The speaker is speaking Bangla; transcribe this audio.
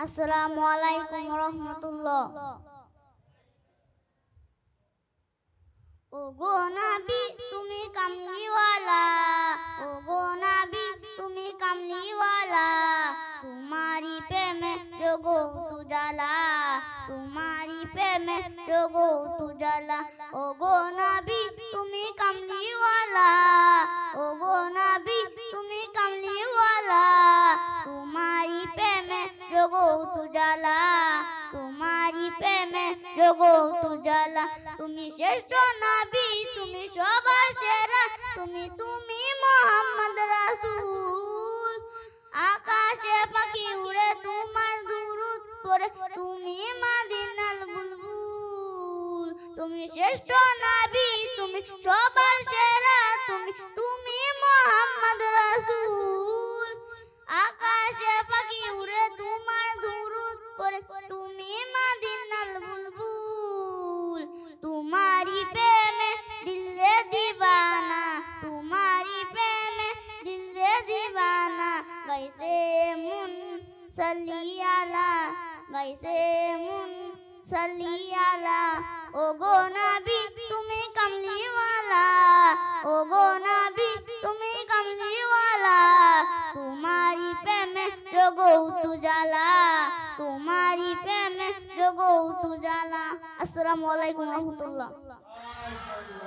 আসসালামু আলাইকুম রহমতুল্লাহ ও গো নাবি তুমি কামলিওয়ালা ও গো নাবি তুমি কামলিওয়ালা তোমারি প্রেমে জগো তুজালা তোমারি প্রেমে জগো তুজালা ও গো নাবি তুমি প্রেমে জগো তুজালা তুমি শ্রেষ্ঠ নবী তুমি সবার সেরা তুমি তুমি মোহাম্মদ রাসূল আকাশে পাখি উড়ে তোমার দুরুদ পড়ে তুমি মাদিনাল বুলবুল তুমি শ্রেষ্ঠ নবী তুমি সবার সেরা দিবানা গাইছে মুন সালিয়ালা গাইছে মুন সালিয়ালা ও গো নবী তুমি কামলিওয়ালা ও গো নবী তুমি কামলিওয়ালা তোমারি প্রেমে জগৌ তুজালা তোমারি প্রেমে জগৌ তুজালা আসসালামু আলাইকুম রহমতুল্লাহ